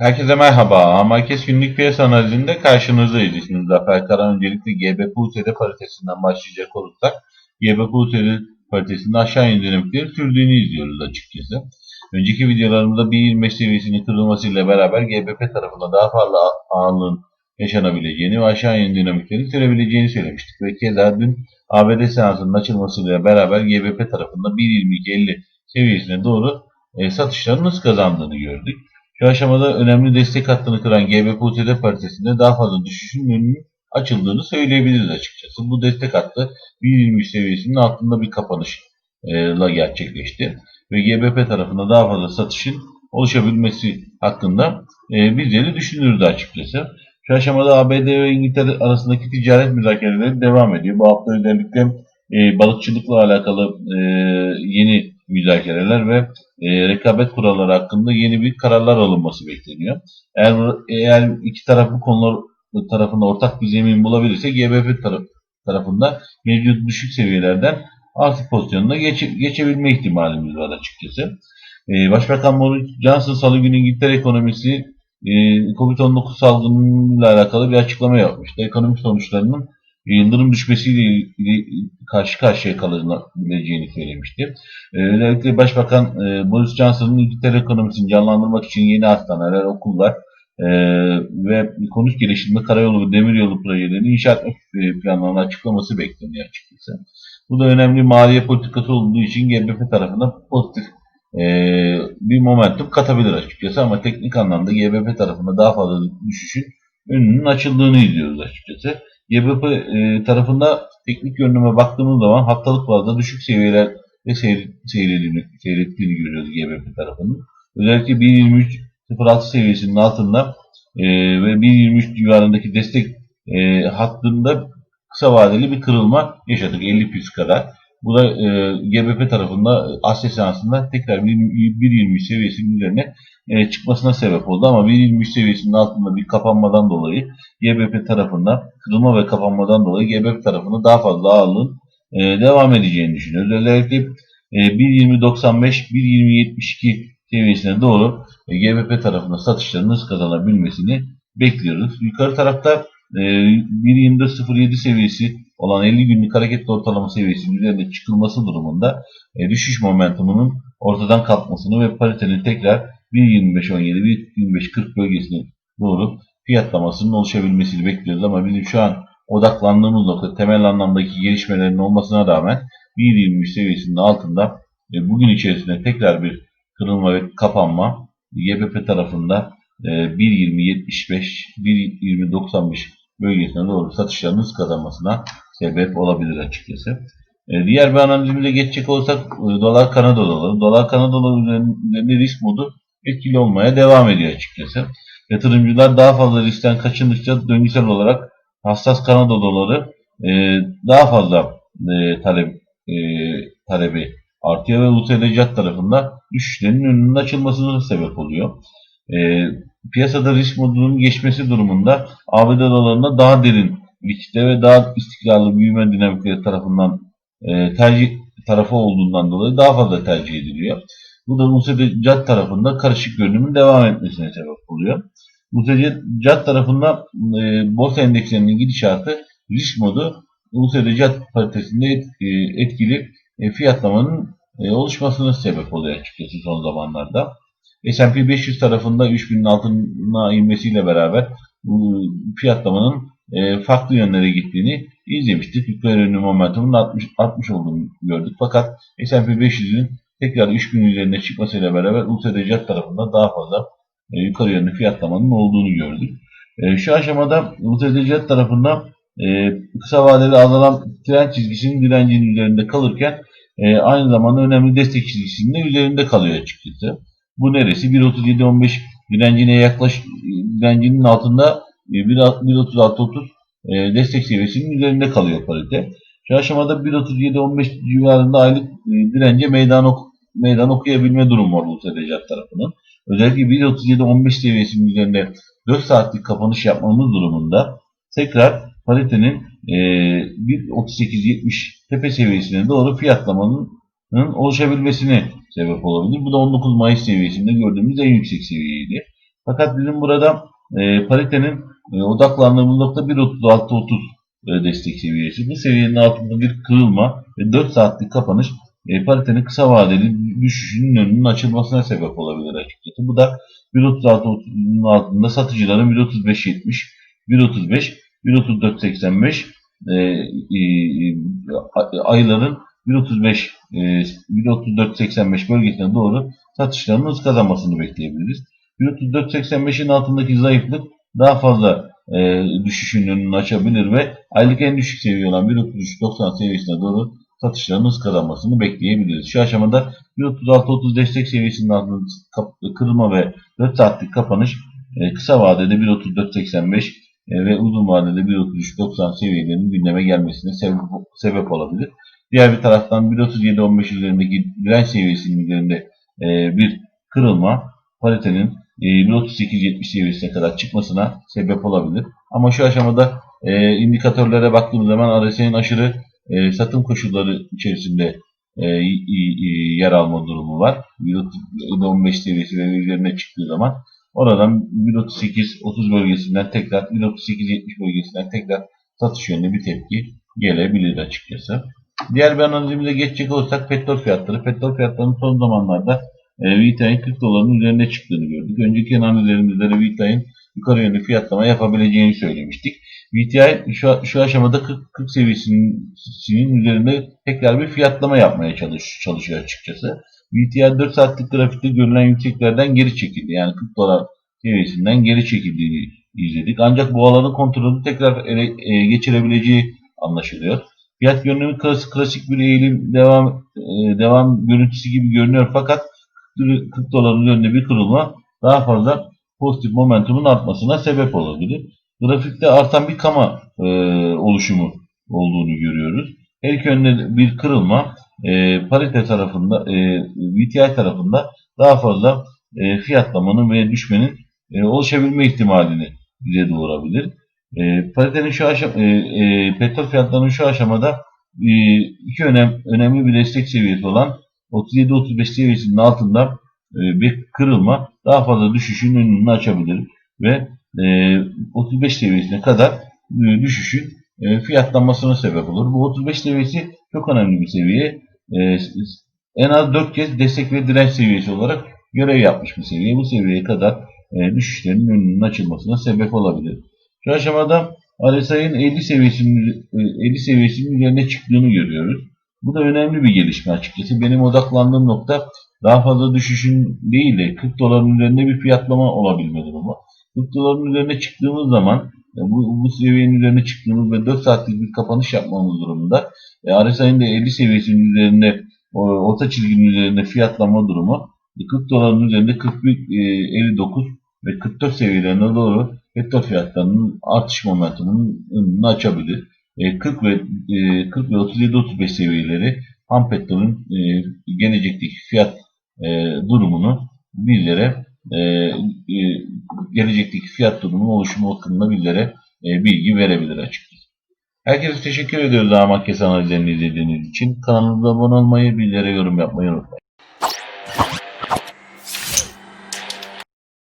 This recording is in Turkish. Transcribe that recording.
Herkese merhaba. Merkez günlük piyasa analizinde karşınızdayız. İsmim Zafer Kara. Öncelikle GBP-USD paritesinden başlayacak olursak GBP-USD paritesinde aşağı yönlü dinamikleri sürdüğünü izliyoruz açıkçası. Önceki videolarımızda 1.25 seviyesinin kırılmasıyla beraber GBP tarafında daha fazla ağırlığın yaşanabileceğini ve aşağı yönlü dinamiklerin sürebileceğini söylemiştik. Ve keza dün ABD seansının açılmasıyla beraber GBP tarafında 1.22.50 seviyesine doğru e, satışların hız kazandığını gördük. Şu aşamada önemli destek hattını kıran GBP-USD paritesinde daha fazla düşüşün önünün açıldığını söyleyebiliriz açıkçası. Bu destek hattı 1.23 seviyesinin altında bir kapanışla gerçekleşti. Ve GBP tarafında daha fazla satışın oluşabilmesi hakkında e, bizleri düşünürüz açıkçası. Şu aşamada ABD ve İngiltere arasındaki ticaret müzakereleri devam ediyor. Bu hafta özellikle e, balıkçılıkla alakalı e, yeni müzakereler ve e, rekabet kuralları hakkında yeni bir kararlar alınması bekleniyor. Eğer eğer iki taraf bu konular tarafında ortak bir zemin bulabilirse GBP taraf, tarafında mevcut düşük seviyelerden artık pozisyonuna geçe, geçebilme ihtimalimiz var açıkçası. E, Başbakan Boris Johnson salı günü İngiltere ekonomisi e, Covid-19 salgınıyla alakalı bir açıklama yapmıştı. Ekonomik sonuçlarının yıldırım düşmesiyle karşı karşıya kalabileceğini söylemişti. Ee, özellikle Başbakan e, Boris Johnson'ın İngiltere ekonomisini canlandırmak için yeni hastaneler, okullar e, ve konut geliştirme karayolu ve demiryolu projelerini inşa etmek e, planlarını açıklaması bekleniyor açıkçası. Bu da önemli maliye politikası olduğu için GBP tarafına pozitif bir momentum katabilir açıkçası ama teknik anlamda GBP tarafında daha fazla düşüşün önünün açıldığını izliyoruz açıkçası. YBP e, tarafında teknik görünüme baktığımız zaman haftalık bazda düşük seviyeler ve seyrettiğini, seyrettiğini görüyoruz YBP tarafının. Özellikle 1.23.06 seviyesinin altında e, ve 1.23 civarındaki destek e, hattında kısa vadeli bir kırılma yaşadık 50 püs kadar. Bu da e, GBP tarafında Asya seansında tekrar 1.20 seviyesinin üzerine e, çıkmasına sebep oldu ama 1.23 seviyesinin altında bir kapanmadan dolayı GBP tarafında kırılma ve kapanmadan dolayı GBP tarafında daha fazla ağırlığın e, devam edeceğini düşünüyoruz. Özellikle e, 1.20.95 1.20.72 seviyesine doğru e, GBP tarafında satışların hız kazanabilmesini bekliyoruz. Yukarı tarafta e, 1.24.07 seviyesi olan 50 günlük hareketli ortalama seviyesinin üzerinde çıkılması durumunda e, düşüş momentumunun ortadan kalkmasını ve paritenin tekrar 1.25.17, 1.25.40 bölgesine doğru fiyatlamasının oluşabilmesini bekliyoruz ama bizim şu an odaklandığımız nokta temel anlamdaki gelişmelerin olmasına rağmen 1.23 seviyesinin altında e, bugün içerisinde tekrar bir kırılma ve kapanma YBP tarafında e, 1.20.75, 1.20.95 bölgesine doğru satışların hız kazanmasına sebep olabilir açıkçası. E, diğer bir analizimize geçecek olursak e, dolar Kanada doları. Dolar Kanada doları üzerinde risk modu etkili olmaya devam ediyor açıkçası. Yatırımcılar daha fazla riskten kaçındıkça döngüsel olarak hassas Kanada doları e, daha fazla e, talep e, talebi artıyor ve USD CAD tarafında düşüşlerin önünün açılmasına sebep oluyor. E, piyasada risk modunun geçmesi durumunda ABD dolarında daha derin likite ve daha istikrarlı büyüme dinamikleri tarafından e, tercih tarafı olduğundan dolayı daha fazla tercih ediliyor. Bu da USD CAD tarafında karışık görünümün devam etmesine sebep oluyor. USD CAD tarafında e, borsa endekslerinin gidişatı risk modu USD CAD paritesinde e, etkili e, fiyatlamanın e, oluşmasına sebep oluyor açıkçası son zamanlarda. S&P 500 tarafında 3000'in altına inmesiyle beraber bu fiyatlamanın e, farklı yönlere gittiğini izlemiştik. Yukarı yönlü momentumun 60, 60 olduğunu gördük. Fakat S&P 500'ün tekrar 3000 üzerine çıkmasıyla beraber USD tarafında daha fazla e, yukarı yönlü fiyatlamanın olduğunu gördük. E, şu aşamada USD tarafında e, kısa vadeli azalan trend çizgisinin direncinin üzerinde kalırken e, aynı zamanda önemli destek çizgisinin de üzerinde kalıyor açıkçası. Bu neresi? 1.37.15 direncine yaklaş direncinin altında 1.36.30 e, destek seviyesinin üzerinde kalıyor parite. Şu aşamada 1.37.15 civarında aylık e, dirence meydan, meydan okuyabilme durumu var bu Tecat tarafının. Özellikle 1.37.15 seviyesinin üzerinde 4 saatlik kapanış yapmamız durumunda tekrar paritenin e, 1.38.70 tepe seviyesine doğru fiyatlamanın oluşabilmesine sebep olabilir. Bu da 19 Mayıs seviyesinde gördüğümüz en yüksek seviyeydi. Fakat bizim burada e, paritenin e, odaklandığımız nokta 1.36.30 e, destek seviyesi. Bu seviyenin altında bir kırılma ve 4 saatlik kapanış e, paritenin kısa vadeli düşüşünün önünün açılmasına sebep olabilir açıkçası. Bu da 1.36.30'un altında satıcıların 1.35.70, 1.35, 1.34.85 e, e, ayların 1.35 e, 1.34.85 bölgesine doğru satışların hız kazanmasını bekleyebiliriz. 1.34.85'in altındaki zayıflık daha fazla e, düşüşün önünü açabilir ve aylık en düşük seviye olan 1.33.90 seviyesine doğru satışların hız kazanmasını bekleyebiliriz. Şu aşamada 1.36.30 destek seviyesinin altında kırılma ve 4 saatlik kapanış e, kısa vadede 1.34.85 e, ve uzun vadede 1.33.90 seviyelerinin gündeme gelmesine sebep, olabilir. Diğer bir taraftan 1.37.15 üzerindeki direnç seviyesinin üzerinde e, bir kırılma paritenin e, 1.38.70 seviyesine kadar çıkmasına sebep olabilir. Ama şu aşamada indikatörlere baktığımız zaman RSI'nin aşırı e, satım koşulları içerisinde e, y- yer alma durumu var. 1.15 seviyesi ve üzerine çıktığı zaman oradan 1.38-30 bölgesinden tekrar 1.38-70 bölgesinden tekrar satış yönlü bir tepki gelebilir açıkçası. Diğer bir analizimize geçecek olursak petrol fiyatları. Petrol fiyatlarının son zamanlarda e, VTI'nin 40 doların üzerine çıktığını gördük. Önceki analizlerimizde de VTI'nin yukarı yönlü fiyatlama yapabileceğini söylemiştik. VTI şu, şu aşamada 40, 40 seviyesinin üzerinde tekrar bir fiyatlama yapmaya çalış, çalışıyor açıkçası. VTI 4 saatlik grafikte görülen yükseklerden geri çekildi. Yani 40 dolar seviyesinden geri çekildiğini izledik. Ancak bu alanın kontrolü tekrar ele e, geçirebileceği anlaşılıyor. Fiyat görünümü klasik, klasik bir eğilim devam e, devam görüntüsü gibi görünüyor fakat 40 doların üzerinde bir kırılma daha fazla pozitif momentumun artmasına sebep olabilir. Grafikte artan bir kama e, oluşumu olduğunu görüyoruz. Her iki yönde bir kırılma e, parite tarafında, e, VTI tarafında daha fazla e, fiyatlamanın ve düşmenin e, oluşabilme ihtimalini bize doğurabilir. E, paritenin şu aşama, e, e, petrol fiyatlarının şu aşamada e, iki önem, önemli bir destek seviyesi olan 37-35 seviyesinin altında bir kırılma daha fazla düşüşün önünü açabilir ve e, 35 seviyesine kadar e, düşüşün e, fiyatlanmasına sebep olur. Bu 35 seviyesi çok önemli bir seviye. E, en az 4 kez destek ve direnç seviyesi olarak görev yapmış bir seviye. Bu seviyeye kadar e, düşüşlerin önünün açılmasına sebep olabilir. Şu aşamada RSI'nin 50 seviyesinin e, 50 seviyesinin üzerine çıktığını görüyoruz. Bu da önemli bir gelişme açıkçası. Benim odaklandığım nokta daha fazla düşüşün değil de 40 doların üzerinde bir fiyatlama olabilme durumu. 40 doların üzerine çıktığımız zaman e, bu, bu seviyenin üzerine çıktığımız ve 4 saatlik bir kapanış yapmamız durumunda e, RSI'nin de 50 seviyesinin üzerinde orta çizginin üzerinde fiyatlama durumu e, 40 doların üzerinde 41 e, 59 ve 44 seviyelerine doğru petrol fiyatlarının artış momentumunun önünü açabilir. E, 40 ve e, 40 ve 37 35 seviyeleri ham petrolün e, gelecekteki fiyat e, durumunu bizlere e, e, gelecekteki fiyat durumunun oluşumu hakkında bizlere e, bilgi verebilir açıkçası. Herkese teşekkür ediyoruz daha makyaj analizlerini izlediğiniz için. Kanalımıza abone olmayı, bizlere yorum yapmayı unutmayın.